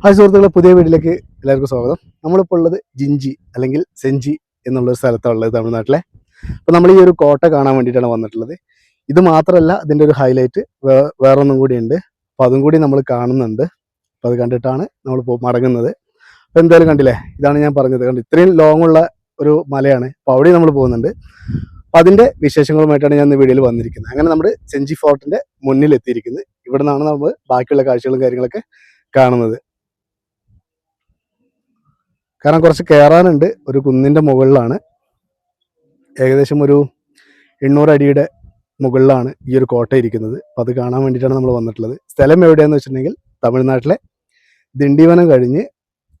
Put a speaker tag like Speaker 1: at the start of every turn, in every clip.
Speaker 1: Hi സുഹൃത്തുക്കളെ പുതിയ വീട്ടിലേക്ക് എല്ലാവർക്കും സ്വാഗതം. നമ്മളിപ്പോൾ ഉള്ളത് ജിഞ്ചി അല്ലെങ്കിൽ സെഞ്ചി എന്നുള്ളൊരു സ്ഥലത്താണ് ഉള്ളത് തമിഴ്നാട്ടിലെ. അപ്പോൾ നമ്മൾ ഈ ഒരു കോട്ട കാണാൻ വേണ്ടിയിട്ടാണ് വന്നിട്ടുള്ളത്. ഇത് മാത്രമല്ല ഇതിന്റെ ഒരു ഹൈലൈറ്റ് വേറൊന്നും കൂടി ഉണ്ട് അപ്പോൾ അതും കൂടി നമ്മൾ കാണുന്നുണ്ട്. അപ്പോൾ അത് കണ്ടിട്ടാണ് നമ്മൾ മടങ്ങുന്നത്. അപ്പോൾ എന്തായാലും കണ്ടില്ലേ? ഇതാണ് ഞാൻ പറഞ്ഞത്. കണ്ട്? ഇത്രയും ലോങ് ഉള്ള ഒരു മലയാണ്. അപ്പോൾ അവിടെ നമ്മൾ പോകുന്നുണ്ട്. അപ്പോൾ അതിന്റെ വിശേഷങ്ങളുമായിട്ടാണ് ഞാൻ ഇന്ന് വീഡിയോയിൽ വന്നിരിക്കുന്നത്. അങ്ങനെ നമ്മുടെ സെഞ്ചി ഫോർട്ടിന്റെ മുന്നിൽ എത്തിയിരിക്കുന്നത് ഇവിടെ നിന്നാണ് നമ്മൾ ബാക്കിയുള്ള കാഴ്ചകളും കാര്യങ്ങളൊക്കെ കാണുന്നത്. കാരണം കുറച്ച് കയറാനുണ്ട് ഒരു കുന്നിന്റെ മുകളിലാണ്. ഏകദേശം ഒരു എണ്ണൂറ് അടിയുടെ മുകളിലാണ് ഈ ഒരു കോട്ട ഇരിക്കുന്നത്. അപ്പം അത് കാണാൻ വേണ്ടിയിട്ടാണ് നമ്മൾ വന്നിട്ടുള്ളത്. സ്ഥലം എവിടെയാണെന്ന് വെച്ചിട്ടുണ്ടെങ്കിൽ തമിഴ്നാട്ടിലെ ദിണ്ടിവനം കഴിഞ്ഞ്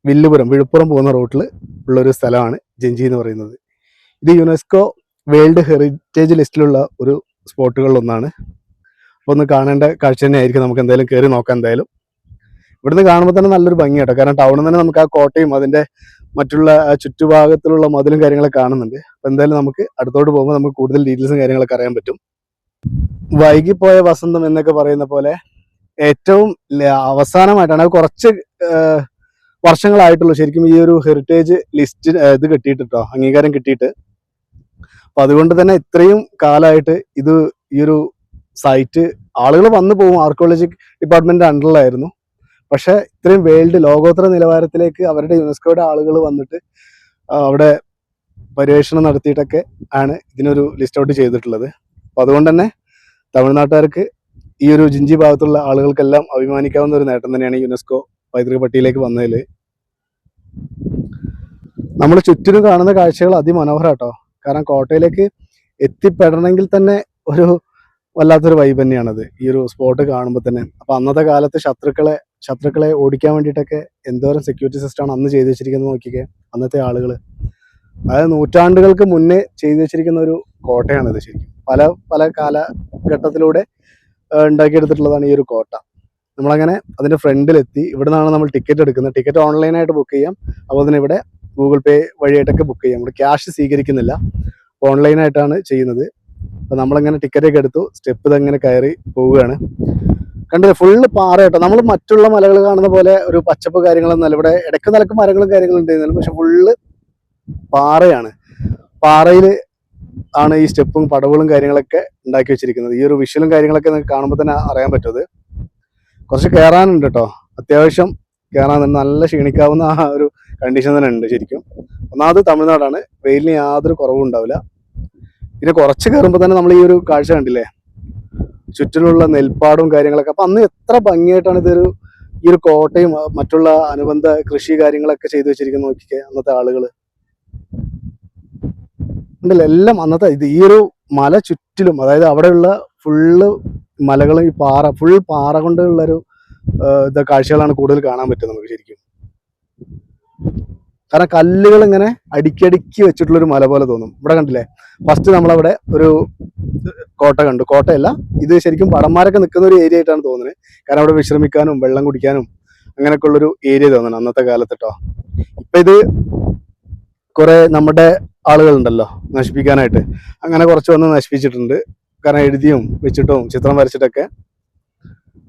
Speaker 1: വില്ലുപുരം വിഴുപ്പുറം പോകുന്ന റൂട്ടിൽ ഉള്ളൊരു സ്ഥലമാണ് ജഞ്ചി എന്ന് പറയുന്നത്. ഇത് യുനെസ്കോ വേൾഡ് ഹെറിറ്റേജ് ലിസ്റ്റിലുള്ള ഒരു സ്പോട്ടുകളിലൊന്നാണ്. അപ്പോൾ ഒന്ന് കാണേണ്ട കാഴ്ച തന്നെയായിരിക്കും. നമുക്ക് എന്തായാലും കയറി നോക്കാം എന്തായാലും. ഇവിടുന്ന് കാണുമ്പോൾ തന്നെ നല്ലൊരു ഭംഗി കേട്ടോ. കാരണം ടൗണിൽ തന്നെ നമുക്ക് ആ കോട്ടയും അതിന്റെ മറ്റുള്ള ചുറ്റുഭാഗത്തിലുള്ള മതിലും കാര്യങ്ങളൊക്കെ കാണുന്നുണ്ട്. അപ്പൊ എന്തായാലും നമുക്ക് അടുത്തോട്ട് പോകുമ്പോൾ നമുക്ക് കൂടുതൽ ഡീറ്റെയിൽസും കാര്യങ്ങളൊക്കെ അറിയാൻ പറ്റും. വൈകിപ്പോയ വസന്തം എന്നൊക്കെ പറയുന്ന പോലെ ഏറ്റവും അവസാനമായിട്ടാണ് കുറച്ച് വർഷങ്ങളായിട്ടുള്ളൂ ശരിക്കും ഈ ഒരു ഹെറിറ്റേജ് ലിസ്റ്റ് ഇത് കിട്ടിയിട്ട് കേട്ടോ അംഗീകാരം കിട്ടിയിട്ട്. അപ്പൊ അതുകൊണ്ട് തന്നെ ഇത്രയും കാലമായിട്ട് ഇത് ഈ ഒരു സൈറ്റ് ആളുകൾ വന്നു പോകും. ആർക്കോളജി ഡിപ്പാർട്ട്മെന്റ് അണ്ടറിലായിരുന്നു പക്ഷെ ഇത്രയും വേൾഡ് ലോകോത്തര നിലവാരത്തിലേക്ക് അവരുടെ യുനെസ്കോയുടെ ആളുകൾ വന്നിട്ട് അവിടെ പര്യവേഷണം നടത്തിയിട്ടൊക്കെ ആണ് ഇതിനൊരു ലിസ്റ്റ് ഔട്ട് ചെയ്തിട്ടുള്ളത്. അപ്പൊ അതുകൊണ്ട് തന്നെ തമിഴ്നാട്ടുകാർക്ക് ഈ ഒരു ജിഞ്ചി ഭാഗത്തുള്ള ആളുകൾക്കെല്ലാം അഭിമാനിക്കാവുന്ന ഒരു നേട്ടം തന്നെയാണ് യുനെസ്കോ പൈതൃക പട്ടികയിലേക്ക് വന്നതിൽ നമ്മൾ ചുറ്റിനും കാണുന്ന കാഴ്ചകൾ അതിമനോഹരാട്ടോ. കാരണം കോട്ടയിലേക്ക് എത്തിപ്പെടണമെങ്കിൽ തന്നെ ഒരു വല്ലാത്തൊരു വൈബ് തന്നെയാണത് ഈ ഒരു സ്പോട്ട് കാണുമ്പോൾ തന്നെ. അപ്പൊ അന്നത്തെ കാലത്ത് ശത്രുക്കളെ ശത്രുക്കളെ ഓടിക്കാൻ വേണ്ടിയിട്ടൊക്കെ എന്തോരം സെക്യൂരിറ്റി സിസ്റ്റമാണ് അന്ന് ചെയ്തു വെച്ചിരിക്കുന്നത് നോക്കിക്കെ അന്നത്തെ ആളുകൾ അതായത് നൂറ്റാണ്ടുകൾക്ക് മുന്നേ ചെയ്തു വെച്ചിരിക്കുന്ന ഒരു കോട്ടയാണ് ഇത് ശരിക്കും. പല പല കാലഘട്ടത്തിലൂടെ ഉണ്ടാക്കിയെടുത്തിട്ടുള്ളതാണ് ഈ ഒരു കോട്ട. നമ്മളങ്ങനെ അതിന്റെ ഫ്രണ്ടിലെത്തി ഇവിടെ നിന്നാണ് നമ്മൾ ടിക്കറ്റ് എടുക്കുന്നത്. ടിക്കറ്റ് ഓൺലൈനായിട്ട് ബുക്ക് ചെയ്യാം. അപ്പോൾ അതിന് ഇവിടെ ഗൂഗിൾ പേ വഴിയായിട്ടൊക്കെ ബുക്ക് ചെയ്യാം. ഇവിടെ ക്യാഷ് സ്വീകരിക്കുന്നില്ല. ഓൺലൈനായിട്ടാണ് ചെയ്യുന്നത്. അപ്പോൾ നമ്മളങ്ങനെ ടിക്കറ്റൊക്കെ എടുത്തു സ്റ്റെപ്പ് ഇതങ്ങനെ കയറി പോവുകയാണ്. കണ്ടില്ലേ? ഫുള്ള് പാറ കേട്ടോ. നമ്മൾ മറ്റുള്ള മലകൾ കാണുന്ന പോലെ ഒരു പച്ചപ്പ് കാര്യങ്ങളൊന്നും അല്ല. ഇവിടെ ഇടയ്ക്ക് നിലയ്ക്ക് മരങ്ങളും കാര്യങ്ങളും ഉണ്ടായിരുന്നാലും പക്ഷെ ഫുള്ള് പാറയാണ്. പാറയിൽ ആണ് ഈ സ്റ്റെപ്പും പടവുകളും കാര്യങ്ങളൊക്കെ ഉണ്ടാക്കി വെച്ചിരിക്കുന്നത്. ഈ ഒരു വിഷ്വലും കാര്യങ്ങളൊക്കെ നിങ്ങൾക്ക് കാണുമ്പോൾ തന്നെ അറിയാൻ പറ്റുന്നത്. കുറച്ച് കയറാനുണ്ട് കേട്ടോ. അത്യാവശ്യം കയറാൻ തന്നെ നല്ല ക്ഷീണിക്കാവുന്ന ആ ഒരു കണ്ടീഷൻ തന്നെ ഉണ്ട് ശരിക്കും. ഒന്നാമത് തമിഴ്നാടാണ്. വെയിലിന് യാതൊരു കുറവും ഉണ്ടാവില്ല. പിന്നെ കുറച്ച് കയറുമ്പോൾ തന്നെ നമ്മൾ ഈ ഒരു കാഴ്ച കണ്ടില്ലേ? ചുറ്റിലുള്ള നെൽപ്പാടും കാര്യങ്ങളൊക്കെ. അപ്പൊ അന്ന് എത്ര ഭംഗിയായിട്ടാണ് ഇതൊരു ഈ ഒരു കോട്ടയും മറ്റുള്ള അനുബന്ധ കൃഷി കാര്യങ്ങളൊക്കെ ചെയ്തു വെച്ചിരിക്കുന്ന നോക്കിക്കേ അന്നത്തെ ആളുകൾ എല്ലാം അന്നത്തെ ഇത് ഈ ഒരു മല ചുറ്റിലും അതായത് അവിടെയുള്ള ഫുള്ള് മലകളും ഈ പാറ ഫുൾ പാറ കൊണ്ടുള്ളൊരു ഇത് കാഴ്ചകളാണ് കൂടുതൽ കാണാൻ പറ്റുന്നത് നമുക്ക് ശരിക്കും. കാരണം കല്ലുകൾ ഇങ്ങനെ അടിക്കടിക്ക് വെച്ചിട്ടുള്ള ഒരു മല പോലെ തോന്നും. ഇവിടെ കണ്ടില്ലേ? ഫസ്റ്റ് നമ്മളവിടെ ഒരു കോട്ട കണ്ടു. കോട്ടയല്ല ഇത് ശരിക്കും പടന്മാരൊക്കെ നിൽക്കുന്ന ഒരു ഏരിയ ആയിട്ടാണ് തോന്നുന്നത്. കാരണം അവിടെ വിശ്രമിക്കാനും വെള്ളം കുടിക്കാനും അങ്ങനെയൊക്കെ ഉള്ളൊരു ഏരിയ തോന്നണം അന്നത്തെ കാലത്ത് കേട്ടോ ഇപ്പൊ ഇത് കുറെ നമ്മുടെ ആളുകളുണ്ടല്ലോ നശിപ്പിക്കാനായിട്ട്. അങ്ങനെ കുറച്ച് വന്ന് നശിപ്പിച്ചിട്ടുണ്ട്. കാരണം എഴുതിയും വെച്ചിട്ടും ചിത്രം വരച്ചിട്ടൊക്കെ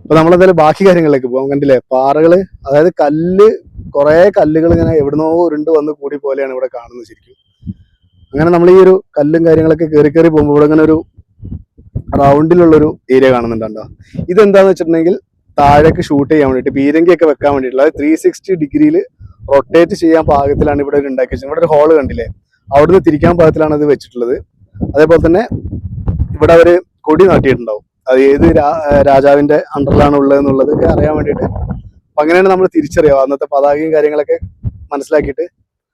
Speaker 1: അപ്പൊ നമ്മളെന്തായാലും ബാക്കി കാര്യങ്ങളിലേക്ക് പോകാം കണ്ടില്ലേ? പാറകൾ അതായത് കല്ല് കുറെ കല്ലുകൾ ഇങ്ങനെ എവിടുന്നോ ഉരുണ്ട് വന്ന് കൂടി പോലെയാണ് ഇവിടെ കാണുന്നത് ശരിക്കും. അങ്ങനെ നമ്മൾ ഈ ഒരു കല്ലും കാര്യങ്ങളൊക്കെ കയറി കയറി പോകുമ്പോൾ ഇവിടെ ഇങ്ങനെ ഒരു റൗണ്ടിലുള്ളൊരു ഏരിയ കാണുന്നുണ്ടോ ഇതെന്താന്ന് വെച്ചിട്ടുണ്ടെങ്കിൽ താഴേക്ക് ഷൂട്ട് ചെയ്യാൻ വേണ്ടിയിട്ട് പീരങ്കിയൊക്കെ വെക്കാൻ വേണ്ടിയിട്ടുള്ള ത്രീ സിക്സ്റ്റി ഡിഗ്രിയിൽ റൊട്ടേറ്റ് ചെയ്യാൻ പാകത്തിലാണ് ഇവിടെ ഒരു ഉണ്ടാക്കി വെച്ചത് ഇവിടെ ഒരു ഹോൾ കണ്ടില്ലേ? അവിടുന്ന് തിരിക്കാൻ പാകത്തിലാണ് അത് വെച്ചിട്ടുള്ളത്. അതേപോലെ തന്നെ ഇവിടെ അവർ കൊടി നാട്ടിയിട്ടുണ്ടാവും. അത് ഏത് രാജാവിന്റെ അണ്ടറിലാണ് ഉള്ളത് എന്നുള്ളതൊക്കെ അറിയാൻ വേണ്ടിയിട്ട്. അപ്പൊ അങ്ങനെയാണ് നമ്മൾ തിരിച്ചറിയാം അന്നത്തെ പതാകയും കാര്യങ്ങളൊക്കെ മനസ്സിലാക്കിയിട്ട്.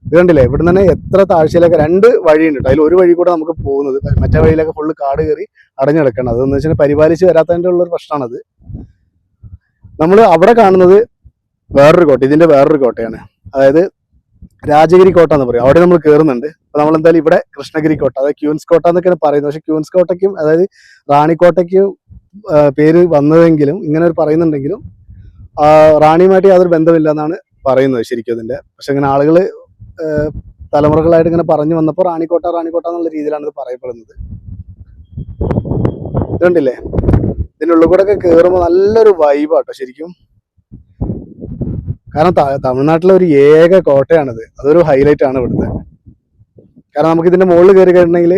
Speaker 1: ഇത് കണ്ടില്ലേ? ഇവിടെ തന്നെ എത്ര താഴ്ചയിലൊക്കെ രണ്ട് വഴിയുണ്ട്. അതിൽ ഒരു വഴി കൂടെ നമുക്ക് പോകുന്നത്. മറ്റേ വഴിയിലൊക്കെ ഫുള്ള് കാട് കയറി അടഞ്ഞെടുക്കണം അതെന്ന് വെച്ചാൽ പരിപാലിച്ച് വരാത്തതിന്റെ ഉള്ളൊരു പ്രശ്നമാണത്. നമ്മൾ അവിടെ കാണുന്നത് വേറൊരു കോട്ട ഇതിന്റെ വേറൊരു കോട്ടയാണ്. അതായത് രാജഗിരി കോട്ട എന്ന് പറയും. അവിടെ നമ്മൾ കയറുന്നുണ്ട് അപ്പൊ നമ്മൾ എന്തായാലും ഇവിടെ കൃഷ്ണഗിരി കോട്ട അതായത് ക്യൂൻസ് കോട്ട എന്നൊക്കെയാണ് പറയുന്നത്. പക്ഷെ ക്യൂൻസ് കോട്ടയ്ക്കും അതായത് റാണിക്കോട്ടയ്ക്കും പേര് വന്നതെങ്കിലും ഇങ്ങനെ ഒരു പറയുന്നുണ്ടെങ്കിലും റാണിയുമായിട്ട് യാതൊരു ബന്ധമില്ല എന്നാണ് പറയുന്നത് ശരിക്കും അതിന്റെ. പക്ഷെ ഇങ്ങനെ ആളുകൾ തലമുറകളായിട്ട് ഇങ്ങനെ പറഞ്ഞു വന്നപ്പോൾ റാണിക്കോട്ട റാണിക്കോട്ട എന്നുള്ള രീതിയിലാണ് ഇത് പറയപ്പെടുന്നത്. ഇതുണ്ടല്ലേ ഇതിന്റെ ഉള്ളിൽ കൂടെ ഒക്കെ കയറുമ്പോൾ നല്ലൊരു വൈബാട്ടോ ശരിക്കും. കാരണം തമിഴ്നാട്ടിലെ ഒരു ഏക കോട്ടയാണിത്. അതൊരു ഹൈലൈറ്റ് ആണ് ഇവിടുത്തെ. കാരണം നമുക്ക് ഇതിന്റെ മുകളിൽ കയറി കഴിഞ്ഞിട്ടുണ്ടെങ്കിൽ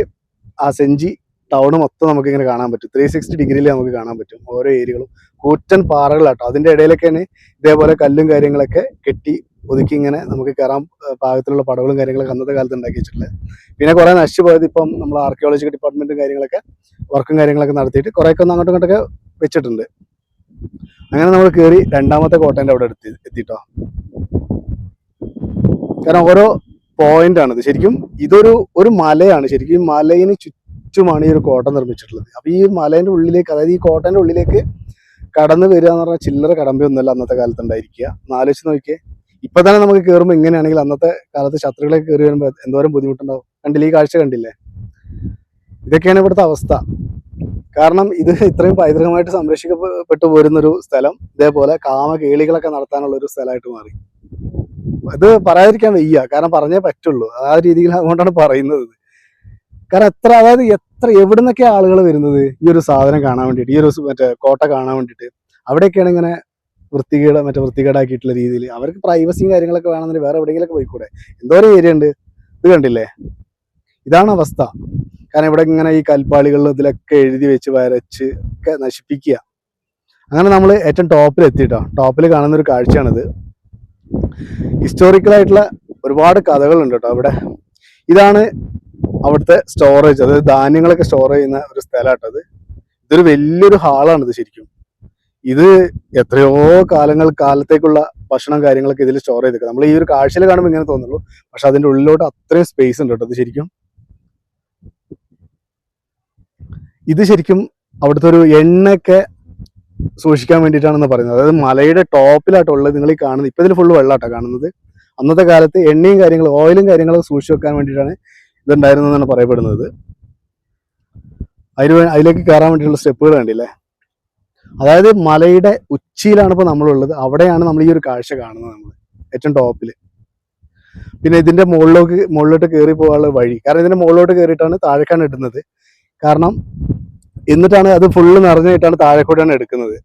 Speaker 1: ആ സെഞ്ചി ടൗൺ മൊത്തം നമുക്ക് ഇങ്ങനെ കാണാൻ പറ്റും. ത്രീ സിക്സ്റ്റി ഡിഗ്രിയിൽ നമുക്ക് കാണാൻ പറ്റും. ഓരോ ഏരിയകളും കൂറ്റൻ പാറകളാട്ടോ. അതിന്റെ ഇടയിലൊക്കെയാണ് ഇതേപോലെ കല്ലും കാര്യങ്ങളൊക്കെ കെട്ടി ഒതുക്കി ഇങ്ങനെ നമുക്ക് കയറാൻ പാകത്തിലുള്ള പടവുകളും കാര്യങ്ങളൊക്കെ അന്നത്തെ കാലത്ത് ഉണ്ടാക്കി വെച്ചിട്ടുള്ളത്. പിന്നെ കുറെ നശിച്ചുപോയത് ഇപ്പം നമ്മൾ ആർക്കിയോളജിക്കൽ ഡിപ്പാർട്ട്മെന്റും കാര്യങ്ങളൊക്കെ വർക്കും കാര്യങ്ങളൊക്കെ നടത്തിയിട്ട് കുറേയൊക്കെ ഒന്ന് അങ്ങോട്ടും ഇങ്ങോട്ടൊക്കെ വെച്ചിട്ടുണ്ട്. അങ്ങനെ നമ്മൾ കയറി രണ്ടാമത്തെ കോട്ടേന്റെ അവിടെ എത്തി എത്തിട്ടോ. കാരണം ഓരോ പോയിന്റ് ആണ് ഇത്. ശരിക്കും ഇതൊരു ഒരു മലയാണ്. ശരിക്കും മലയിന് ചുറ്റുമാണ് ഈ ഒരു കോട്ട നിർമ്മിച്ചിട്ടുള്ളത്. അപ്പൊ ഈ മലേന്റെ ഉള്ളിലേക്ക് അതായത് ഈ കോട്ടന്റെ ഉള്ളിലേക്ക് കടന്നു വരിക എന്ന് പറഞ്ഞാൽ ചില്ലറ കടമ്പയൊന്നുമല്ല അന്നത്തെ കാലത്ത് ഉണ്ടായിരിക്കുക. എന്നാലോചിച്ച് നോക്കിയേ. ഇപ്പൊ തന്നെ നമുക്ക് കയറുമ്പോൾ ഇങ്ങനെയാണെങ്കിൽ അന്നത്തെ കാലത്ത് ശത്രുക്കളെ കയറി വരുമ്പോൾ എന്തോരം ബുദ്ധിമുട്ടുണ്ടാവും. കണ്ടില്ല? ഈ കാഴ്ച കണ്ടില്ലേ? ഇതൊക്കെയാണ് ഇവിടുത്തെ അവസ്ഥ. കാരണം ഇത് ഇത്രയും പൈതൃകമായിട്ട് സംരക്ഷിക്കപ്പെട്ടു പോരുന്നൊരു സ്ഥലം. ഇതേപോലെ കാമ കേളികളൊക്കെ നടത്താനുള്ള ഒരു സ്ഥലമായിട്ട് മാറി. അത് പറയാതിരിക്കാൻ വയ്യ. കാരണം പറഞ്ഞേ പറ്റുള്ളൂ. ആ രീതിയിൽ അതുകൊണ്ടാണ് പറയുന്നത്. കാരണം എത്ര അതായത് എത്ര എവിടെ നിന്നൊക്കെ ആളുകൾ വരുന്നത് ഈ ഒരു സാധനം കാണാൻ വേണ്ടിയിട്ട് ഈ ഒരു മറ്റേ കോട്ട കാണാൻ വേണ്ടിയിട്ട് അവിടെയൊക്കെയാണ് ഇങ്ങനെ വൃത്തികേട് മറ്റേ വൃത്തികേടാക്കിയിട്ടുള്ള രീതിയിൽ അവർക്ക് പ്രൈവസിയും കാര്യങ്ങളൊക്കെ വേണമെന്നുണ്ടെങ്കിൽ വേറെ എവിടെയെങ്കിലൊക്കെ പോയിക്കൂടെ? എന്തോരം ഏരിയ ഉണ്ട്. ഇത് കണ്ടില്ലേ? ഇതാണ് അവസ്ഥ. കാരണം ഇവിടെ ഇങ്ങനെ ഈ കൽപ്പാളികളിൽ ഇതിലൊക്കെ എഴുതി വെച്ച് വരച്ച് ഒക്കെ നശിപ്പിക്കുക. അങ്ങനെ നമ്മൾ ഏറ്റവും ടോപ്പിൽ എത്തിയിട്ടോ? ടോപ്പിൽ കാണുന്ന ഒരു കാഴ്ചയാണിത്. ഹിസ്റ്റോറിക്കലായിട്ടുള്ള ഒരുപാട് കഥകളുണ്ട് കേട്ടോ അവിടെ. ഇതാണ് അവിടുത്തെ സ്റ്റോറേജ് അതായത് ധാന്യങ്ങളൊക്കെ സ്റ്റോർ ചെയ്യുന്ന ഒരു സ്ഥലമാട്ടത് ഇതൊരു വലിയൊരു ഹാളാണ് ഇത് ശരിക്കും. ഇത് എത്രയോ കാലങ്ങൾ കാലത്തേക്കുള്ള ഭക്ഷണം കാര്യങ്ങളൊക്കെ ഇതിൽ സ്റ്റോർ ചെയ്തേക്കുക നമ്മൾ ഈ ഒരു കാഴ്ചയിൽ കാണുമ്പോൾ ഇങ്ങനെ തോന്നുള്ളൂ പക്ഷെ അതിന്റെ ഉള്ളിലോട്ട് അത്രയും സ്പേസ് ഉണ്ട് കേട്ടോ ഇത് ശരിക്കും. ഇത് ശരിക്കും അവിടുത്തെ ഒരു എണ്ണയൊക്കെ സൂക്ഷിക്കാൻ വേണ്ടിയിട്ടാണെന്ന് പറയുന്നത്. അതായത് മലയുടെ ടോപ്പിലായിട്ടുള്ളത് നിങ്ങൾ ഈ കാണുന്നത്. ഇപ്പൊ ഇതിൽ ഫുള്ള് വെള്ളമാട്ടോ കാണുന്നത്. അന്നത്തെ കാലത്ത് എണ്ണയും കാര്യങ്ങളും ഓയിലും കാര്യങ്ങളും സൂക്ഷിച്ചു വെക്കാൻ വേണ്ടിയിട്ടാണ് ഇതുണ്ടായിരുന്നതെന്നാണ് പറയപ്പെടുന്നത്. അതിന് അതിലേക്ക് കയറാൻ വേണ്ടിയിട്ടുള്ള സ്റ്റെപ്പുകൾ കണ്ടില്ലേ? അതായത് മലയുടെ ഉച്ചിയിലാണ് ഇപ്പോൾ നമ്മളുള്ളത്. അവിടെയാണ് നമ്മൾ ഈ ഒരു കാഴ്ച കാണുന്നത് നമ്മൾ ഏറ്റവും ടോപ്പിൽ പിന്നെ ഇതിന്റെ മുകളിലേക്ക് മുകളിലോട്ട് കയറി പോകാനുള്ള വഴി. കാരണം ഇതിന്റെ മുകളിലോട്ട് കയറിയിട്ടാണ് താഴേക്കാണ് ഇടുന്നത്. കാരണം എന്നിട്ടാണ് അത് ഫുള്ള് നിറഞ്ഞിട്ടാണ് താഴെക്കൂടെയാണ് എടുക്കുന്നത്.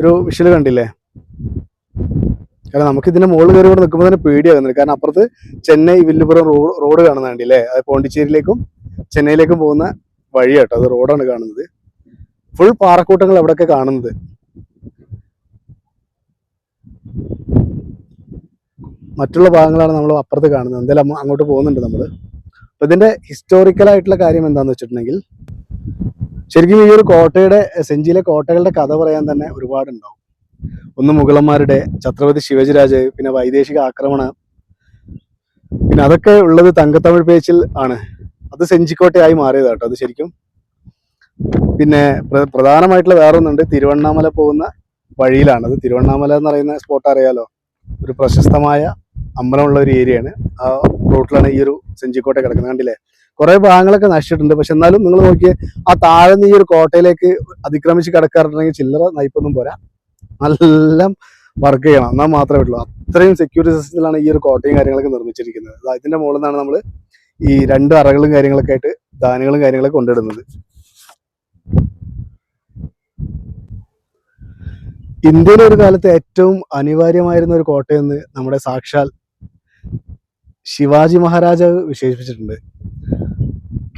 Speaker 1: ഒരു വിഷൽ കണ്ടില്ലേ? കാരണം നമുക്ക് ഇതിന്റെ മുകളിൽ കയറി ഇവിടെ നിൽക്കുമ്പോൾ തന്നെ പേടിയാകുന്നുണ്ട്. കാരണം അപ്പുറത്ത് ചെന്നൈ വില്ലുപുറം റോഡ് റോഡ് കാണുന്നുണ്ട് അല്ലേ അത് പോണ്ടിച്ചേരിയിലേക്കും ചെന്നൈയിലേക്കും പോകുന്ന വഴി വഴിയാട്ടോ. അത് റോഡാണ് കാണുന്നത്. ഫുൾ പാറക്കൂട്ടങ്ങൾ അവിടെയൊക്കെ കാണുന്നത്. മറ്റുള്ള ഭാഗങ്ങളാണ് നമ്മൾ അപ്പുറത്ത് കാണുന്നത്. എന്തായാലും അങ്ങോട്ട് പോകുന്നുണ്ട് നമ്മൾ അപ്പം ഇതിന്റെ ഹിസ്റ്റോറിക്കൽ ആയിട്ടുള്ള കാര്യം എന്താണെന്ന് വെച്ചിട്ടുണ്ടെങ്കിൽ ശരിക്കും ഈ ഒരു കോട്ടയുടെ സെഞ്ചിയിലെ കോട്ടകളുടെ കഥ പറയാൻ തന്നെ ഒരുപാടുണ്ടാവും. ഒന്ന് മുഗളന്മാരുടെ ഛത്രപതി ശിവജിരാജ് പിന്നെ വൈദേശിക ആക്രമണം പിന്നെ അതൊക്കെ ഉള്ളത് തങ്കത്തമിഴ് പേച്ചിൽ ആണ്. അത് സെഞ്ചിക്കോട്ടയായി മാറിയത് കേട്ടോ അത് ശരിക്കും. പിന്നെ പ്രധാനമായിട്ടുള്ള വേറെ ഒന്നുണ്ട് തിരുവണ്ണാമല പോകുന്ന വഴിയിലാണ്. അത് തിരുവണ്ണാമല എന്ന് പറയുന്ന സ്പോട്ട് അറിയാലോ? ഒരു പ്രശസ്തമായ അമ്പലമുള്ള ഒരു ഏരിയയാണ് ആ റൂട്ടിലാണ് ഈ ഒരു സെഞ്ചിക്കോട്ട കിടക്കുന്നത്. കണ്ടില്ലേ? കുറെ ഭാഗങ്ങളൊക്കെ നശിച്ചിട്ടുണ്ട്. പക്ഷെ എന്നാലും നിങ്ങൾ നോക്കിയേ ആ താഴെ നിന്ന് ഈ ഒരു കോട്ടയിലേക്ക് അതിക്രമിച്ച് കിടക്കാറുണ്ടെങ്കിൽ ചില്ലറ നയിപ്പൊന്നും പോരാ. നല്ല വർക്ക് ചെയ്യണം. എന്നാൽ മാത്രമേ പറ്റുള്ളൂ. അത്രയും സെക്യൂരിറ്റി സിസ്റ്റത്തിലാണ് ഈ ഒരു കോട്ടയും കാര്യങ്ങളൊക്കെ നിർമ്മിച്ചിരിക്കുന്നത്. ഇതിന്റെ മുകളിൽ നിന്നാണ് നമ്മൾ ഈ രണ്ട് അറകളും കാര്യങ്ങളൊക്കെ ആയിട്ട് ദാനങ്ങളും കാര്യങ്ങളൊക്കെ കൊണ്ടിടുന്നത്. ഇന്ത്യയിലെ ഒരു കാലത്ത് ഏറ്റവും അനിവാര്യമായിരുന്ന ഒരു കോട്ടയെന്ന് നമ്മുടെ സാക്ഷാൽ ശിവാജി മഹാരാജാവ് വിശേഷിപ്പിച്ചിട്ടുണ്ട്.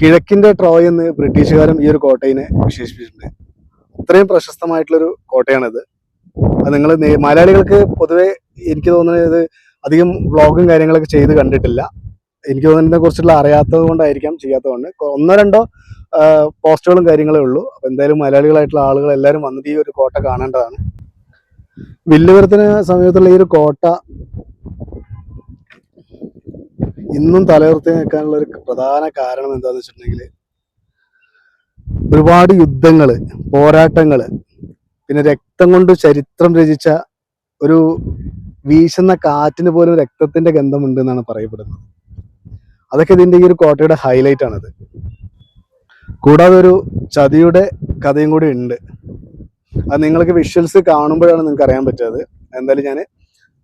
Speaker 1: കിഴക്കിന്റെ ട്രോയ് എന്ന് ബ്രിട്ടീഷുകാരും ഈ ഒരു കോട്ടയിനെ വിശേഷിപ്പിച്ചിട്ടുണ്ട്. ഇത്രയും പ്രശസ്തമായിട്ടുള്ളൊരു കോട്ടയാണിത്. അത് നിങ്ങൾ മലയാളികൾക്ക് പൊതുവെ എനിക്ക് തോന്നുന്നത് അധികം വ്ളോഗും കാര്യങ്ങളൊക്കെ ചെയ്ത് കണ്ടിട്ടില്ല. എനിക്ക് തോന്നുന്നതിനെ കുറിച്ചുള്ള അറിയാത്തത് കൊണ്ടായിരിക്കാം ചെയ്യാത്തതുകൊണ്ട്. ഒന്നോ രണ്ടോ പോസ്റ്ററുകളും കാര്യങ്ങളേ ഉള്ളൂ. അപ്പൊ എന്തായാലും മലയാളികളായിട്ടുള്ള ആളുകൾ എല്ലാവരും വന്നിട്ട് ഈ ഒരു കോട്ട കാണേണ്ടതാണ്. വില്ലുപുരത്തിന് സമീപത്തുള്ള ഈ ഒരു കോട്ട ഇന്നും തലയുർത്തി നിൽക്കാനുള്ള ഒരു പ്രധാന കാരണം എന്താന്ന് വെച്ചിട്ടുണ്ടെങ്കിൽ ഒരുപാട് യുദ്ധങ്ങൾ പോരാട്ടങ്ങൾ പിന്നെ രക്തം കൊണ്ട് ചരിത്രം രചിച്ച ഒരു വീശുന്ന കാറ്റിന് പോലും രക്തത്തിന്റെ ഗന്ധമുണ്ട് എന്നാണ് പറയപ്പെടുന്നത്. അതൊക്കെ ഇതിന്റെ ഈ ഒരു കോട്ടയുടെ ഹൈലൈറ്റ് ആണത്. കൂടാതെ ഒരു ചതിയുടെ കഥയും കൂടി ഉണ്ട്. അത് നിങ്ങൾക്ക് വിഷ്വൽസ് കാണുമ്പോഴാണ് നിങ്ങൾക്ക് അറിയാൻ പറ്റുന്നത്. എന്തായാലും ഞാൻ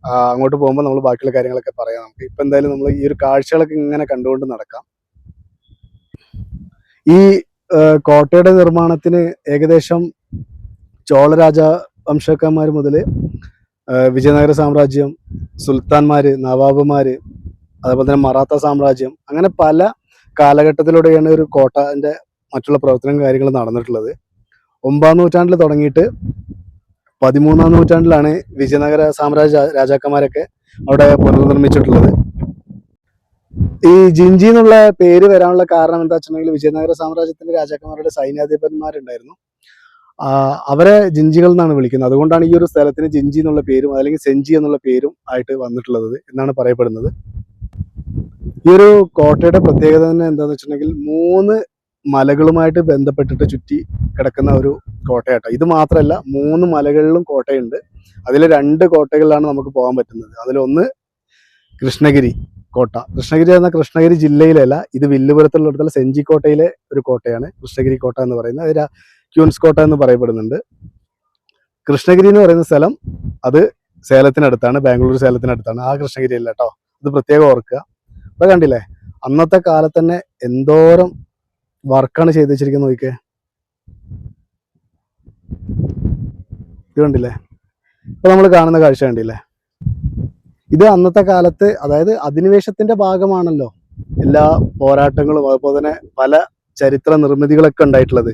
Speaker 1: അങ്ങോട്ട് പോകുമ്പോൾ നമ്മൾ ബാക്കിയുള്ള കാര്യങ്ങളൊക്കെ പറയാം നമുക്ക്. ഇപ്പൊ എന്തായാലും നമ്മൾ ഈ ഒരു കാഴ്ചകളൊക്കെ ഇങ്ങനെ കണ്ടുകൊണ്ട് നടക്കാം. ഈ കോട്ടയുടെ നിർമ്മാണത്തിന് ഏകദേശം ചോളരാജ വംശക്കന്മാർ മുതൽ വിജയനഗര സാമ്രാജ്യം സുൽത്താൻമാർ നവാബുമാർ അതേപോലെ തന്നെ മറാത്ത സാമ്രാജ്യം അങ്ങനെ പല കാലഘട്ടത്തിലൂടെയാണ് ഒരു കോട്ടന്റെ മറ്റുള്ള പ്രവർത്തനം കാര്യങ്ങളും നടന്നിട്ടുള്ളത്. ഒമ്പതാം നൂറ്റാണ്ടിൽ തുടങ്ങിയിട്ട് പതിമൂന്നാം നൂറ്റാണ്ടിലാണ് വിജയനഗര സാമ്രാജ്യ രാജാക്കന്മാരൊക്കെ അവിടെ പുനർനിർമ്മിച്ചിട്ടുള്ളത്. ഈ ജിഞ്ചി എന്നുള്ള പേര് വരാനുള്ള കാരണം എന്താ വെച്ചിട്ടുണ്ടെങ്കിൽ വിജയനഗര സാമ്രാജ്യത്തിന്റെ രാജാക്കന്മാരുടെ സൈന്യാധിപന്മാരുണ്ടായിരുന്നു. അവരെ ജിഞ്ചികൾ എന്നാണ് വിളിക്കുന്നത്. അതുകൊണ്ടാണ് ഈ ഒരു സ്ഥലത്തിന് ജിഞ്ചി എന്നുള്ള പേരും അല്ലെങ്കിൽ സെഞ്ചി എന്നുള്ള പേരും ആയിട്ട് വന്നിട്ടുള്ളത് എന്നാണ് പറയപ്പെടുന്നത്. ഈ ഒരു കോട്ടയുടെ പ്രത്യേകത തന്നെ എന്താന്ന് വെച്ചിട്ടുണ്ടെങ്കിൽ മൂന്ന് മലകളുമായിട്ട് ബന്ധപ്പെട്ടിട്ട് ചുറ്റി കിടക്കുന്ന ഒരു കോട്ടയാട്ടോ. ഇത് മാത്രമല്ല മൂന്ന് മലകളിലും കോട്ടയുണ്ട്. അതിൽ രണ്ട് കോട്ടകളിലാണ് നമുക്ക് പോകാൻ പറ്റുന്നത്. അതിലൊന്ന് കൃഷ്ണഗിരി കോട്ട. കൃഷ്ണഗിരി എന്ന കൃഷ്ണഗിരി ജില്ലയിലല്ല ഇത് വില്ലുപുരത്തുള്ളിടത്തുള്ള സെഞ്ചി കോട്ടയിലെ ഒരു കോട്ടയാണ്. കൃഷ്ണഗിരി കോട്ട എന്ന് പറയുന്നത്. ക്യൂൻസ് കോട്ട എന്ന് പറയപ്പെടുന്നുണ്ട്. കൃഷ്ണഗിരി എന്ന് പറയുന്ന സ്ഥലം അത് സേലത്തിനടുത്താണ് ബാംഗ്ലൂർ സേലത്തിനടുത്താണ്. ആ കൃഷ്ണഗിരി അല്ല കേട്ടോ ഇത് പ്രത്യേകം ഓർക്കുക. അപ്പൊ കണ്ടില്ലേ അന്നത്തെ കാലത്ത് തന്നെ എന്തോരം വർക്കാണ് ചെയ്ത് വെച്ചിരിക്കുന്നത് നോക്കിക്കേ ഇത് കണ്ടില്ലേ? ഇപ്പൊ നമ്മൾ കാണുന്ന കാഴ്ച കണ്ടില്ലേ? ഇത് അന്നത്തെ കാലത്ത് അതായത് അധിനിവേശത്തിന്റെ ഭാഗമാണല്ലോ എല്ലാ പോരാട്ടങ്ങളും അതുപോലെ തന്നെ പല ചരിത്ര നിർമ്മിതികളൊക്കെ ഉണ്ടായിട്ടുള്ളത്.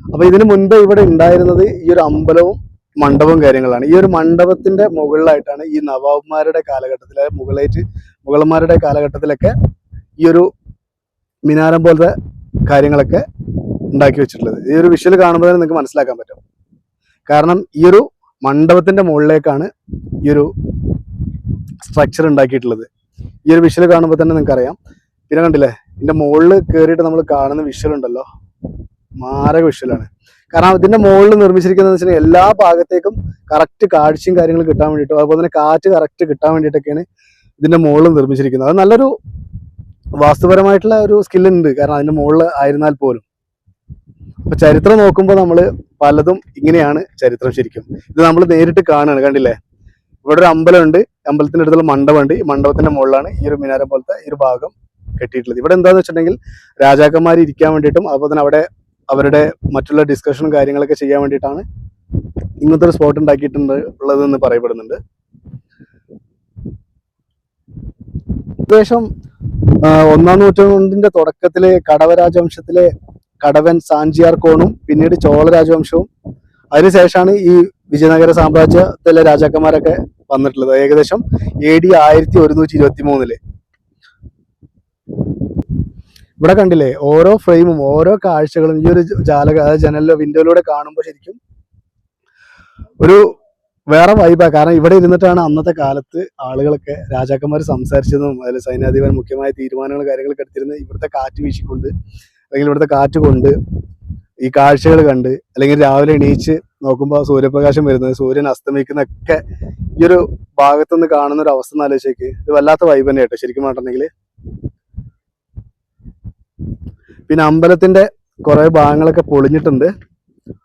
Speaker 1: അപ്പൊ ഇതിനു മുൻപ് ഇവിടെ ഉണ്ടായിരുന്നത് ഈ ഒരു അമ്പലവും മണ്ഡപവും കാര്യങ്ങളാണ്. ഈ ഒരു മണ്ഡപത്തിന്റെ മുകളിലായിട്ടാണ് ഈ നവാബ്മാരുടെ കാലഘട്ടത്തിലെ മുകളേറ്റ് മുഗളന്മാരുടെ കാലഘട്ടത്തിലൊക്കെ ഈ ഒരു മിനാരം പോലത്തെ കാര്യങ്ങളൊക്കെ ഉണ്ടാക്കി വെച്ചിട്ടുള്ളത്. ഈ ഒരു വിഷ്വൽ കാണുമ്പോൾ തന്നെ നിങ്ങൾക്ക് മനസ്സിലാക്കാൻ പറ്റും. കാരണം ഈ ഒരു മണ്ഡപത്തിന്റെ മുകളിലേക്കാണ് ഈ ഒരു സ്ട്രക്ചർ ഉണ്ടാക്കിയിട്ടുള്ളത്. ഈ ഒരു വിഷ്വൽ കാണുമ്പോൾ തന്നെ നിങ്ങൾക്ക് അറിയാം പിന്നെ കണ്ടില്ലേ? ഇതിന്റെ മുകളിൽ കയറിയിട്ട് നമ്മൾ കാണുന്ന വിഷ്വൽ ഉണ്ടല്ലോ. മാരക വിഷ്വലാണ് കാരണം ഇതിന്റെ മുകളിൽ നിർമ്മിച്ചിരിക്കുന്നത് വെച്ചാൽ എല്ലാ ഭാഗത്തേക്കും കറക്റ്റ് കാഴ്ചയും കാര്യങ്ങളും കിട്ടാൻ വേണ്ടിയിട്ടും അതുപോലെ തന്നെ കാറ്റ് കറക്റ്റ് കിട്ടാൻ വേണ്ടിയിട്ടൊക്കെയാണ് ഇതിന്റെ മുകളിൽ നിർമ്മിച്ചിരിക്കുന്നത്. അത് നല്ലൊരു വാസ്തുപരമായിട്ടുള്ള ഒരു സ്കിൽ ഉണ്ട്. കാരണം അതിന്റെ മുകളിൽ ആയിരുന്നാൽ പോലും. അപ്പൊ ചരിത്രം നോക്കുമ്പോൾ നമ്മൾ പലതും ഇങ്ങനെയാണ് ചരിത്രം ശരിക്കും. ഇത് നമ്മൾ നേരിട്ട് കാണുകയാണ് കണ്ടില്ലേ? ഇവിടെ ഒരു അമ്പലമുണ്ട്. അമ്പലത്തിന്റെ അടുത്തുള്ള മണ്ഡപമുണ്ട്. ഈ മണ്ഡപത്തിന്റെ മുകളിലാണ് ഈ ഒരു മിനാരം പോലത്തെ ഈ ഒരു ഭാഗം കെട്ടിയിട്ടുള്ളത്. ഇവിടെ എന്താന്ന് വെച്ചിട്ടുണ്ടെങ്കിൽ രാജാക്കന്മാർ ഇരിക്കാൻ വേണ്ടിയിട്ടും അതുപോലെ തന്നെ അവിടെ അവരുടെ മറ്റുള്ള ഡിസ്കഷനും കാര്യങ്ങളൊക്കെ ചെയ്യാൻ വേണ്ടിയിട്ടാണ് ഇങ്ങനത്തെ ഒരു സ്പോട്ട് ഉണ്ടാക്കിയിട്ടുണ്ട് ഉള്ളതെന്ന് പറയപ്പെടുന്നുണ്ട്. ഏകദേശം ഒന്നാം നൂറ്റാണ്ടിന്റെ തുടക്കത്തിലെ കടവരാജവംശത്തിലെ കടവൻ സാഞ്ചിയാർ കോണും പിന്നീട് ചോള രാജവംശവും. അതിനുശേഷമാണ് ഈ വിജയനഗര സാമ്രാജ്യത്തിലെ രാജാക്കന്മാരൊക്കെ വന്നിട്ടുള്ളത്. ഏകദേശം എ ഡി ആയിരത്തി ഒരുന്നൂറ്റി ഇരുപത്തി മൂന്നിൽ ഇവിടെ കണ്ടില്ലേ ഓരോ ഫ്രെയിമും ഓരോ കാഴ്ചകളും ഈ ഒരു ജാലക അതായത് ജനലിലോ വിൻഡോയിലൂടെ കാണുമ്പോൾ ശരിക്കും ഒരു വേറെ വൈബാ കാരണം ഇവിടെ ഇരുന്നിട്ടാണ് അന്നത്തെ കാലത്ത് ആളുകളൊക്കെ രാജാക്കന്മാർ സംസാരിച്ചതും അതിൽ സൈന്യാധിപൻ മുഖ്യമായ തീരുമാനങ്ങൾ കാര്യങ്ങളൊക്കെ എടുത്തിരുന്നത് ഇവിടുത്തെ കാറ്റ് വീശിക്കൊണ്ട് അല്ലെങ്കിൽ ഇവിടുത്തെ കാറ്റ് കൊണ്ട് ഈ കാഴ്ചകൾ കണ്ട് അല്ലെങ്കിൽ രാവിലെ എണീച്ച് നോക്കുമ്പോൾ സൂര്യപ്രകാശം വരുന്നത് സൂര്യൻ അസ്തമിക്കുന്നൊക്കെ ഈ ഒരു ഭാഗത്തുനിന്ന് കാണുന്ന ഒരു അവസ്ഥ ആലോചിച്ചേക്ക്. ഇത് വല്ലാത്ത വൈബ് തന്നെ കേട്ടോ ശരിക്കും പറഞ്ഞിട്ടുണ്ടെങ്കിൽ പിന്നെ അമ്പലത്തിന്റെ കുറേ ഭാഗങ്ങളൊക്കെ പൊളിഞ്ഞിട്ടുണ്ട്.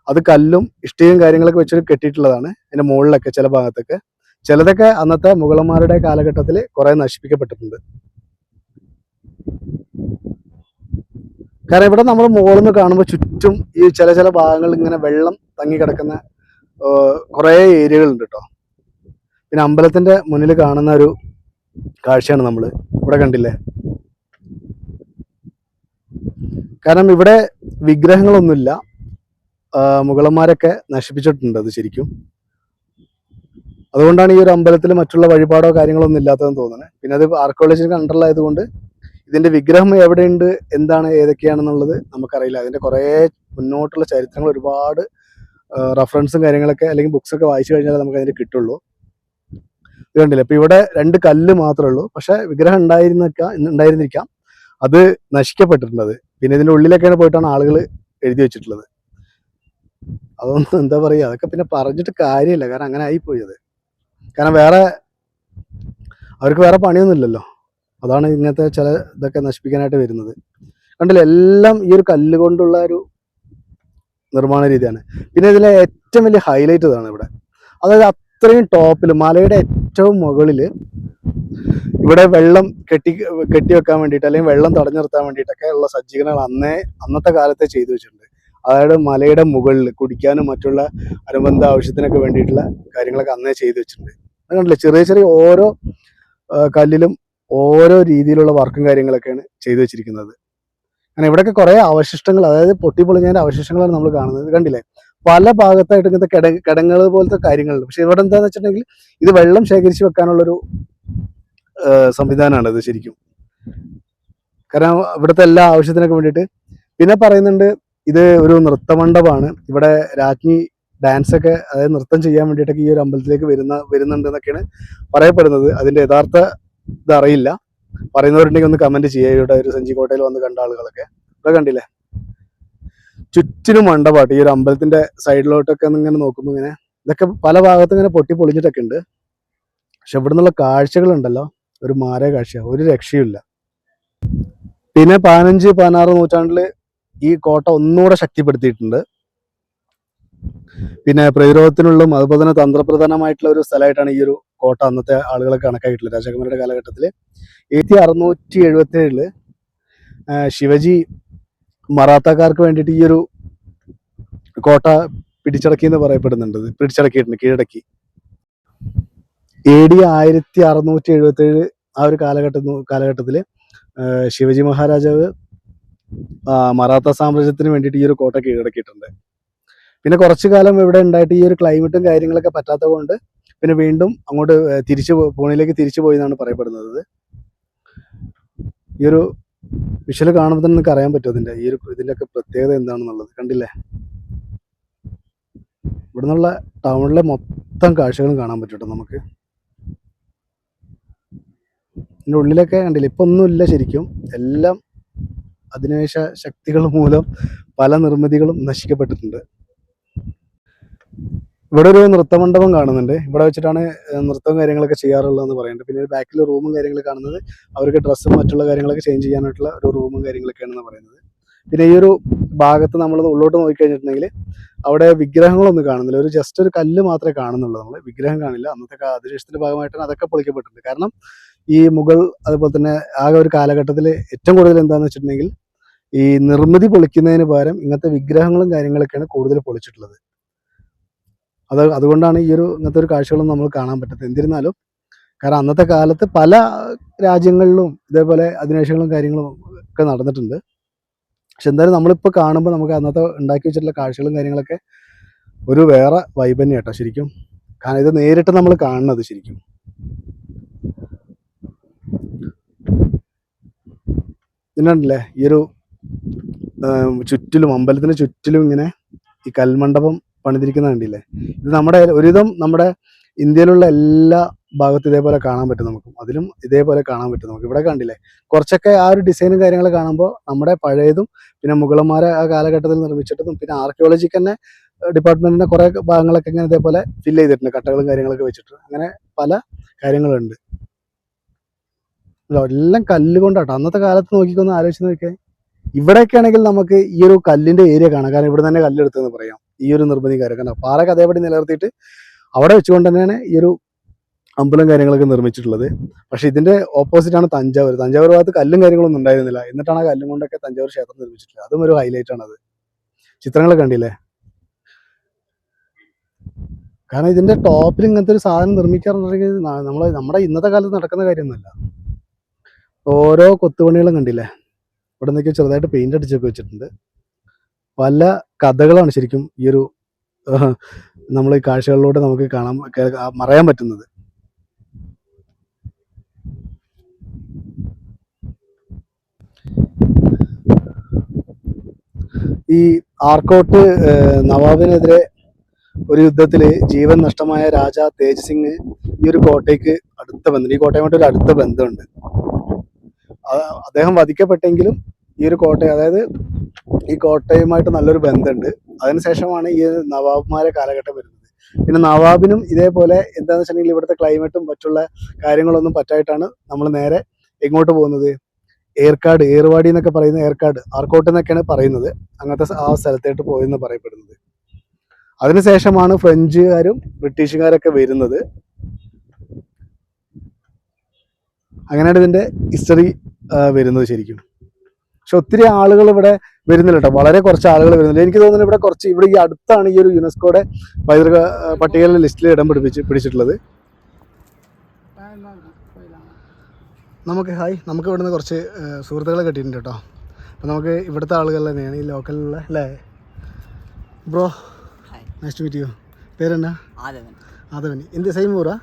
Speaker 1: അത് കല്ലും ഇഷ്ടികയും കാര്യങ്ങളൊക്കെ വെച്ചിട്ട് കെട്ടിയിട്ടുള്ളതാണ്. അതിന്റെ മുകളിലൊക്കെ ചില ഭാഗത്തൊക്കെ. ചിലതൊക്കെ അന്നത്തെ മുഗളന്മാരുടെ കാലഘട്ടത്തിൽ കുറെ നശിപ്പിക്കപ്പെട്ടിട്ടുണ്ട്. കാരണം ഇവിടെ നമ്മൾ മുകളിൽ നിന്ന് കാണുമ്പോൾ ചുറ്റും ഈ ചില ചില ഭാഗങ്ങളിൽ ഇങ്ങനെ വെള്ളം തങ്ങി കിടക്കുന്ന കുറെ ഏരിയകളുണ്ട് കേട്ടോ. പിന്നെ അമ്പലത്തിന്റെ മുന്നിൽ കാണുന്ന ഒരു കാഴ്ചയാണ് നമ്മൾ ഇവിടെ കണ്ടില്ലേ? കാരണം ഇവിടെ വിഗ്രഹങ്ങളൊന്നുമില്ല. മുഗളന്മാരൊക്കെ നശിപ്പിച്ചിട്ടുണ്ട് അത് ശരിക്കും. അതുകൊണ്ടാണ് ഈ ഒരു അമ്പലത്തിൽ മറ്റുള്ള വഴിപാടോ കാര്യങ്ങളോ ഒന്നും ഇല്ലാത്തതെന്ന് തോന്നുന്നത്. പിന്നെ അത് ആർക്കോളജിക്കൽ അണ്ടറിലായതുകൊണ്ട് ഇതിന്റെ വിഗ്രഹം എവിടെയുണ്ട് എന്താണ് ഏതൊക്കെയാണെന്നുള്ളത് നമുക്കറിയില്ല. അതിന്റെ കുറേ മുന്നോട്ടുള്ള ചരിത്രങ്ങൾ ഒരുപാട് റഫറൻസും കാര്യങ്ങളൊക്കെ അല്ലെങ്കിൽ ബുക്സ് ഒക്കെ വായിച്ചു കഴിഞ്ഞാൽ നമുക്ക് അതിന് കിട്ടുള്ളൂ. ഇത് കണ്ടില്ലേ? ഇപ്പൊ ഇവിടെ രണ്ട് കല്ല് മാത്രമേ ഉള്ളൂ. പക്ഷെ വിഗ്രഹം ഉണ്ടായിരുന്നൊക്കെ ഉണ്ടായിരുന്നിരിക്കാം. അത് നശിക്കപ്പെട്ടിട്ടുണ്ട് പിന്നെ ഇതിന്റെ ഉള്ളിലൊക്കെയാണ് പോയിട്ടാണ് ആളുകൾ എഴുതി വെച്ചിട്ടുള്ളത്. അതൊന്നും എന്താ പറയുക അതൊക്കെ പിന്നെ പറഞ്ഞിട്ട് കാര്യമില്ല കാരണം അങ്ങനെ ആയിപ്പോയി അത്. കാരണം വേറെ അവർക്ക് വേറെ പണിയൊന്നുമില്ലല്ലോ. അതാണ് ഇങ്ങനത്തെ ചില ഇതൊക്കെ നശിപ്പിക്കാനായിട്ട് വരുന്നത്. കണ്ടില്ല എല്ലാം ഈ ഒരു കല്ല് കൊണ്ടുള്ള ഒരു നിർമ്മാണ രീതിയാണ്. പിന്നെ ഇതിലെ ഏറ്റവും വലിയ ഹൈലൈറ്റ് ഇതാണ് ഇവിടെ. അതായത് അത്രയും ടോപ്പിൽ മലയുടെ ഏറ്റവും മുകളിൽ ഇവിടെ വെള്ളം കെട്ടി കെട്ടി വെക്കാൻ വേണ്ടിയിട്ട് അല്ലെങ്കിൽ വെള്ളം തടഞ്ഞു നിർത്താൻ വേണ്ടിയിട്ടൊക്കെ ഉള്ള സജ്ജീകരണങ്ങൾ അന്നേ അന്നത്തെ കാലത്തെ ചെയ്തു വെച്ചിട്ടുണ്ട്. അതായത് മലയുടെ മുകളിൽ കുടിക്കാനും മറ്റുള്ള അനുബന്ധ ആവശ്യത്തിനൊക്കെ വേണ്ടിയിട്ടുള്ള കാര്യങ്ങളൊക്കെ അന്നേ ചെയ്തു വെച്ചിട്ടുണ്ട്. അത് കണ്ടില്ലേ? ചെറിയ ചെറിയ ഓരോ കല്ലിലും ഓരോ രീതിയിലുള്ള വർക്കും കാര്യങ്ങളൊക്കെയാണ് ചെയ്തു വെച്ചിരിക്കുന്നത്. അങ്ങനെ ഇവിടെയൊക്കെ കുറെ അവശിഷ്ടങ്ങൾ അതായത് പൊട്ടിപ്പൊളിഞ്ഞതിന്റെ അവശിഷ്ടങ്ങളാണ് നമ്മൾ കാണുന്നത്. കണ്ടില്ലേ? പല ഭാഗത്തായിട്ട് ഇങ്ങനത്തെ കിട കിടങ്ങൾ പോലത്തെ കാര്യങ്ങളുണ്ട്. പക്ഷെ ഇവിടെ എന്താണെന്ന് വെച്ചിട്ടുണ്ടെങ്കിൽ ഇത് വെള്ളം ശേഖരിച്ച് വെക്കാനുള്ളൊരു സംവിധാനമാണ് ഇത് ശരിക്കും. കാരണം ഇവിടുത്തെ എല്ലാ ആവശ്യത്തിനൊക്കെ വേണ്ടിയിട്ട് പിന്നെ പറയുന്നുണ്ട് ഇത് ഒരു നൃത്തമണ്ഡപമാണ്. ഇവിടെ രാജ്ഞി ഡാൻസ് ഒക്കെ അതായത് നൃത്തം ചെയ്യാൻ വേണ്ടിയിട്ടൊക്കെ ഈ ഒരു അമ്പലത്തിലേക്ക് വരുന്ന വരുന്നുണ്ട് എന്നൊക്കെയാണ് പറയപ്പെടുന്നത്. അതിന്റെ യഥാർത്ഥ ഇതറിയില്ല പറയുന്നവരുണ്ടെങ്കിൽ ഒന്ന് കമന്റ് ചെയ്യുക. ഇവിടെ ഒരു സഞ്ചി കോട്ടയിൽ വന്ന് കണ്ട ആളുകളൊക്കെ. ഇവിടെ കണ്ടില്ലേ? ചുറ്റിനും മണ്ഡപാട്ട് ഈ ഒരു അമ്പലത്തിന്റെ സൈഡിലോട്ടൊക്കെ ഇങ്ങനെ നോക്കുമ്പോൾ ഇങ്ങനെ ഇതൊക്കെ പല ഭാഗത്തും ഇങ്ങനെ പൊട്ടി പൊളിഞ്ഞിട്ടൊക്കെ ഉണ്ട്. പക്ഷെ ഇവിടെ നിന്നുള്ള കാഴ്ചകളുണ്ടല്ലോ. ഒരു മാര കാഴ്ച ഒരു രക്ഷയുമില്ല. പിന്നെ പതിനഞ്ച് പതിനാറ് നൂറ്റാണ്ടിൽ ഈ കോട്ട ഒന്നുകൂടെ ശക്തിപ്പെടുത്തിയിട്ടുണ്ട്. പിന്നെ പ്രതിരോധത്തിനുള്ളും അതുപോലെ തന്നെ തന്ത്രപ്രധാനമായിട്ടുള്ള ഒരു സ്ഥലമായിട്ടാണ് ഈ ഒരു കോട്ട അന്നത്തെ ആളുകളെ കണക്കായിട്ടുള്ളത് രാജകുമാരുടെ കാലഘട്ടത്തിൽ ആയിരത്തി അറുന്നൂറ്റി എഴുപത്തി ഏഴിൽ ശിവജി മറാത്തക്കാർക്ക് വേണ്ടിയിട്ട് ഈ ഒരു കോട്ട പിടിച്ചടക്കി എന്ന് പറയപ്പെടുന്നുണ്ട്. പിടിച്ചടക്കിയിട്ടുണ്ട് കീഴടക്കി. എ ഡി ആയിരത്തി അറുന്നൂറ്റി എഴുപത്തി ഏഴ് ആ ഒരു കാലഘട്ട കാലഘട്ടത്തിൽ ശിവജി മഹാരാജാവ് മറാത്ത സാമ്രാജ്യത്തിന് വേണ്ടിയിട്ട് ഈ ഒരു കോട്ട കീഴടക്കിയിട്ടുണ്ട്. പിന്നെ കുറച്ചു കാലം ഇവിടെ ഉണ്ടായിട്ട് ഈ ഒരു ക്ലൈമറ്റും കാര്യങ്ങളൊക്കെ പറ്റാത്തത് കൊണ്ട് പിന്നെ വീണ്ടും അങ്ങോട്ട് തിരിച്ചു പോ- തിരിച്ചു പോയി എന്നാണ് പറയപ്പെടുന്നത്. ഈ ഒരു വിഷ്വൽ കാണുമ്പോൾ തന്നെ നിങ്ങൾക്ക് അറിയാൻ പറ്റും ഇതിന്റെ ഈ ഒരു ഇതിന്റെ ഒക്കെ പ്രത്യേകത എന്താണെന്നുള്ളത്. കണ്ടില്ലേ? ഇവിടെ നിന്നുള്ള ടൗണിലെ മൊത്തം കാഴ്ചകളും കാണാൻ പറ്റും നമുക്ക്. ഇതിന്റെ ഉള്ളിലൊക്കെ കണ്ടില്ല? ഇപ്പൊ ഒന്നുമില്ല ശരിക്കും. എല്ലാം അധിനിവേശ ശക്തികൾ മൂലം പല നിർമ്മിതികളും നശിക്കപ്പെട്ടിട്ടുണ്ട്. ഇവിടെ ഒരു നൃത്തമണ്ഡപം കാണുന്നുണ്ട്. ഇവിടെ വെച്ചിട്ടാണ് നൃത്തവും കാര്യങ്ങളൊക്കെ ചെയ്യാറുള്ളതെന്ന് പറയുന്നുണ്ട് പിന്നെ ബാക്കിൽ റൂമും കാര്യങ്ങളൊക്കെ കാണുന്നത്. അവർക്ക് ഡ്രസ്സും മറ്റുള്ള കാര്യങ്ങളൊക്കെ ചേഞ്ച് ചെയ്യാനായിട്ടുള്ള ഒരു റൂമും കാര്യങ്ങളൊക്കെയാണെന്ന് പറയുന്നത്. പിന്നെ ഈ ഒരു ഭാഗത്ത് നമ്മൾ ഉള്ളോട്ട് നോക്കിക്കഴിഞ്ഞിട്ടുണ്ടെങ്കിൽ അവിടെ വിഗ്രഹങ്ങളൊന്നും കാണുന്നില്ല. ഒരു ജസ്റ്റ് ഒരു കല്ല് മാത്രമേ കാണുന്നുള്ളൂ നമ്മൾ വിഗ്രഹം കാണില്ല. അന്നത്തെ കാ- ഭാഗമായിട്ടാണ് അതൊക്കെ പൊളിക്കപ്പെട്ടിട്ടുണ്ട്. കാരണം ഈ മുഗൾ അതുപോലെ തന്നെ ആകെ ഒരു കാലഘട്ടത്തിൽ ഏറ്റവും കൂടുതൽ എന്താണെന്ന് വെച്ചിട്ടുണ്ടെങ്കിൽ ഈ നിർമ്മിതി പൊളിക്കുന്നതിന് പകരം ഇങ്ങനത്തെ വിഗ്രഹങ്ങളും കാര്യങ്ങളൊക്കെയാണ് കൂടുതൽ പൊളിച്ചിട്ടുള്ളത്. അത് അതുകൊണ്ടാണ് ഈ ഒരു ഇങ്ങനത്തെ ഒരു കാഴ്ചകളും നമ്മൾ കാണാൻ പറ്റുന്നത് എന്നിരുന്നാലും കാരണം അന്നത്തെ കാലത്ത് പല രാജ്യങ്ങളിലും ഇതേപോലെ അധിനിവേശങ്ങളും കാര്യങ്ങളും ഒക്കെ നടന്നിട്ടുണ്ട്. പക്ഷെ എന്തായാലും നമ്മളിപ്പോൾ കാണുമ്പോൾ നമുക്ക് അന്നത്തെ ഉണ്ടാക്കി വെച്ചിട്ടുള്ള കാഴ്ചകളും കാര്യങ്ങളൊക്കെ ഒരു വേറെ വൈബന്യ കേട്ടോ ശരിക്കും. കാരണം ഇത് നേരിട്ട് നമ്മൾ കാണുന്നത് ശരിക്കും. പിന്നല്ലേ ഈ ഒരു ചുറ്റിലും അമ്പലത്തിന് ചുറ്റിലും ഇങ്ങനെ ഈ കൽമണ്ഡപം പണിതിരിക്കുന്ന കണ്ടില്ലേ? ഇത് നമ്മുടെ ഒരുവിധം നമ്മുടെ ഇന്ത്യയിലുള്ള എല്ലാ ഭാഗത്തും ഇതേപോലെ കാണാൻ പറ്റും നമുക്ക്. അതിലും ഇതേപോലെ കാണാൻ പറ്റും നമുക്ക്. ഇവിടെ കണ്ടില്ലേ? കുറച്ചൊക്കെ ആ ഒരു ഡിസൈനും കാര്യങ്ങളും കാണുമ്പോൾ നമ്മുടെ പഴയതും പിന്നെ മുഗളന്മാരെ ആ കാലഘട്ടത്തിൽ നിർമ്മിച്ചിട്ടതും പിന്നെ ആർക്കിയോളജിക്ക് തന്നെ ഡിപ്പാർട്ട്മെന്റിന്റെ കുറെ ഭാഗങ്ങളൊക്കെ ഇങ്ങനെ ഇതേപോലെ ഫില്ല് ചെയ്തിട്ടുണ്ട്. കട്ടകളും കാര്യങ്ങളൊക്കെ വെച്ചിട്ടുണ്ട് അങ്ങനെ പല കാര്യങ്ങളുണ്ട്. എല്ലാം കല്ല് കൊണ്ടാട്ടോ. അന്നത്തെ കാലത്ത് നോക്കിക്കൊന്ന് ആലോചിച്ച് നോക്കേ ഇവിടെയൊക്കെ ആണെങ്കിൽ നമുക്ക് ഈ ഒരു കല്ലിന്റെ ഏരിയ കാണാം. കാരണം ഇവിടെ തന്നെ കല്ലെടുത്തെന്ന് പറയാം. ഈ ഒരു നിർമ്മിതിക്കാരെ കാരണം പാറൊക്കെ അതേപടി നിലനിർത്തിയിട്ട് അവിടെ വെച്ചുകൊണ്ട് തന്നെയാണ് ഈ ഒരു അമ്പലം കാര്യങ്ങളൊക്കെ നിർമ്മിച്ചിട്ടുള്ളത്. പക്ഷെ ഇതിന്റെ ഓപ്പോസിറ്റ് ആണ് തഞ്ചാവൂർ. തഞ്ചാവൂർ ഭാഗത്ത് കല്ലും കാര്യങ്ങളൊന്നും ഉണ്ടായിരുന്നില്ല. എന്നിട്ടാണ് ആ കല്ലും കൊണ്ടൊക്കെ തഞ്ചാവൂർ ക്ഷേത്രം നിർമ്മിച്ചിട്ടുള്ളത്. അതും ഒരു ഹൈലൈറ്റ് ആണ് അത് ചിത്രങ്ങൾ കണ്ടില്ലേ? കാരണം ഇതിന്റെ ടോപ്പിൽ ഇങ്ങനത്തെ ഒരു സാധനം നിർമ്മിക്കാറുണ്ടെങ്കിൽ നമ്മളെ നമ്മുടെ ഇന്നത്തെ കാലത്ത് നടക്കുന്ന കാര്യമൊന്നുമല്ല. ഓരോ കൊത്തുപണികളും കണ്ടില്ലേ? ഇവിടെ നിന്നൊക്കെ ചെറുതായിട്ട് പെയിന്റ് അടിച്ചൊക്കെ വെച്ചിട്ടുണ്ട്. പല കഥകളാണ് ശരിക്കും ഈ ഒരു നമ്മൾ ഈ കാഴ്ചകളിലൂടെ നമുക്ക് കാണാൻ മറയാൻ പറ്റുന്നത്. ഈ ആർക്കോട്ട് നവാബിനെതിരെ ഒരു യുദ്ധത്തിൽ ജീവൻ നഷ്ടമായ രാജ തേജ് സിംഗ് ഈ ഒരു കോട്ടയ്ക്ക് അടുത്ത ബന്ധം ഈ കോട്ടയുമായിട്ട് ഒരു അടുത്ത ബന്ധമുണ്ട്. അദ്ദേഹം വധിക്കപ്പെട്ടെങ്കിലും ഈ ഒരു കോട്ടയം അതായത് ഈ കോട്ടയുമായിട്ട് നല്ലൊരു ബന്ധമുണ്ട്. അതിനുശേഷമാണ് ഈ നവാബ്മാരെ കാലഘട്ടം വരുന്നത്. പിന്നെ നവാബിനും ഇതേപോലെ എന്താണെന്ന് വെച്ചിട്ടുണ്ടെങ്കിൽ ഇവിടുത്തെ ക്ലൈമറ്റും മറ്റുള്ള കാര്യങ്ങളൊന്നും പറ്റായിട്ടാണ് നമ്മൾ നേരെ എങ്ങോട്ട് പോകുന്നത്. ഏർക്കാട് ഏർവാടി എന്നൊക്കെ പറയുന്ന ഏർക്കാട് ആർക്കോട്ട് എന്നൊക്കെയാണ് പറയുന്നത്. അങ്ങനത്തെ ആ സ്ഥലത്തേട്ട് പോയെന്ന് പറയപ്പെടുന്നത്. അതിനുശേഷമാണ് ഫ്രഞ്ചുകാരും ബ്രിട്ടീഷുകാരൊക്കെ വരുന്നത്. അങ്ങനെയാണ് ഇതിന്റെ ഹിസ്റ്ററി വരുന്നത് ശരിക്കും. പക്ഷെ ഒത്തിരി ആളുകൾ ഇവിടെ വരുന്നില്ല കേട്ടോ വളരെ കുറച്ച് ആളുകൾ വരുന്നില്ല. എനിക്ക് തോന്നുന്നു ഇവിടെ കുറച്ച് ഇവിടെ ഈ അടുത്താണ് ഈ ഒരു യുനെസ്കോയുടെ പൈതൃക പട്ടികയിലെ ലിസ്റ്റിൽ ഇടം പിടിപ്പിച്ച് പിടിച്ചിട്ടുള്ളത്. നമുക്ക് ഹായ് നമുക്ക് ഇവിടുന്ന് കുറച്ച് സുഹൃത്തുക്കളെ കിട്ടിയിട്ടുണ്ട് കേട്ടോ അപ്പോൾ നമുക്ക് ഇവിടുത്തെ ആളുകൾ തന്നെയാണ് ഈ ലോക്കലിലുള്ള അല്ലേ?
Speaker 2: Bro
Speaker 1: nice to meet you പേരെന്നാ? ആദവൻ. എന്ത് സെയിം ഊറാ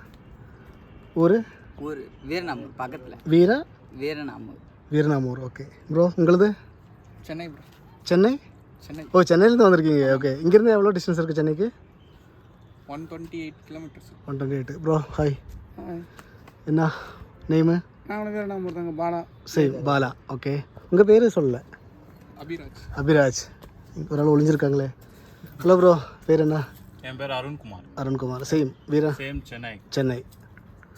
Speaker 1: ഊര്? വീര
Speaker 2: வீரநாமூர்.
Speaker 1: வீரநாமூர் ஓகே ப்ரோ உங்களது?
Speaker 2: சென்னை ப்ரோ
Speaker 1: சென்னை?
Speaker 2: சென்னை.
Speaker 1: ஓ சென்னையிலேருந்து வந்திருக்கீங்க. ஓகே இங்கேருந்து எவ்வளோ டிஸ்டன்ஸ் இருக்குது சென்னைக்கு?
Speaker 2: One twenty eight kilometres
Speaker 1: one twenty eight bro hi என்ன நேமு
Speaker 2: நாங்களும் வீரநாமூர் பாலா.
Speaker 1: சரி பாலா. ஓகே உங்கள் பேர் சொல்லலை.
Speaker 2: அபிராஜ்.
Speaker 1: அபிராஜ். ஒரு ஆள் ஒளிஞ்சிருக்காங்களே. ஹலோ ப்ரோ பேர் என்ன?
Speaker 3: என் பேர் Arunkumar.
Speaker 1: Arunkumar. Same Veera?
Speaker 3: Same Chennai.
Speaker 1: Chennai.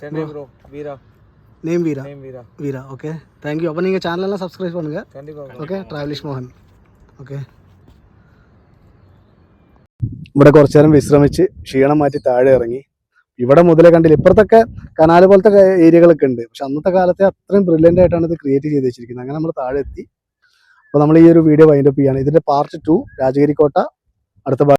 Speaker 2: Chennai bro Veera.
Speaker 1: name Veera
Speaker 2: name Veera
Speaker 1: Veera okay thank you அப்போ நீங்கள் சேனலெல்லாம் சப்ஸ்கிரைப் பண்ணுங்கள்
Speaker 2: கண்டிப்பாக
Speaker 1: ഓക്കെ ട്രാവലിഷ് മോഹൻ ഓക്കെ ഇവിടെ കുറച്ചു നേരം വിശ്രമിച്ച് ക്ഷീണം മാറ്റി താഴെ ഇറങ്ങി ഇവിടെ മുതലേ കണ്ടില്ല ഇപ്പുറത്തൊക്കെ കനാല് പോലത്തെ ഏരിയകളൊക്കെ ഉണ്ട് പക്ഷെ അന്നത്തെ കാലത്തെ അത്രയും ബ്രില്യൻ്റ് ആയിട്ടാണ് ഇത് ക്രിയേറ്റ് ചെയ്ത് വെച്ചിരിക്കുന്നത് അങ്ങനെ നമ്മൾ താഴെ എത്തി അപ്പോൾ നമ്മൾ ഈ ഒരു വീഡിയോ വൈൻഡപ്പ് ചെയ്യാണ് ഇതിന്റെ പാർട്ട് ടു രാജഗിരി കോട്ട അടുത്ത ഭാഗം